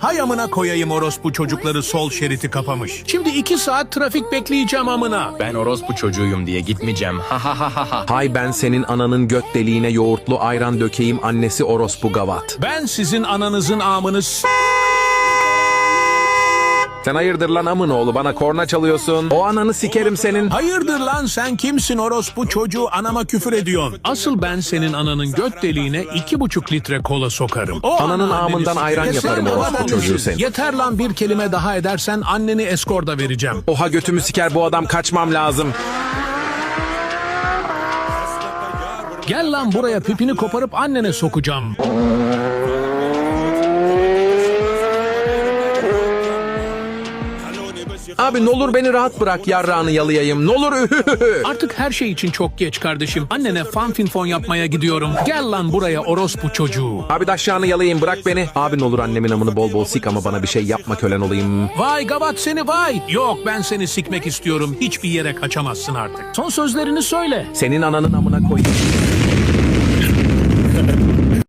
Hay amına koyayım orospu çocukları sol şeriti kapamış. Şimdi iki saat trafik bekleyeceğim amına. Ben orospu çocuğuyum diye gitmeyeceğim. Ha ha ha ha ha. Hay ben senin ananın göt deliğine yoğurtlu ayran dökeyim annesi orospu gavat. Ben sizin ananızın amınız. Sen hayırdır lan amın oğlu bana korna çalıyorsun. O ananı sikerim senin. Hayırdır lan sen kimsin orospu çocuğu anama küfür ediyorsun. Asıl ben senin ananın göt deliğine iki buçuk litre kola sokarım. O Ananın ana ağamından anneni ayran yaparım Yeter orospu lan çocuğu senin. Yeter lan bir kelime daha edersen anneni eskorda vereceğim. Oha götümü siker bu adam kaçmam lazım. Gel lan buraya pipini koparıp annene sokacağım. Abi ne olur beni rahat bırak yarrağını yalayayım. Ne olur Artık her şey için çok geç kardeşim. Annene fan fin fon yapmaya gidiyorum. Gel lan buraya orospu çocuğu. Abi de aşağını yalayayım bırak beni. Abi ne olur annemin amını bol bol sik ama bana bir şey yapma kölen olayım. Vay gavat seni vay. Yok ben seni sikmek istiyorum. Hiçbir yere kaçamazsın artık. Son sözlerini söyle. Senin ananın amına koyayım.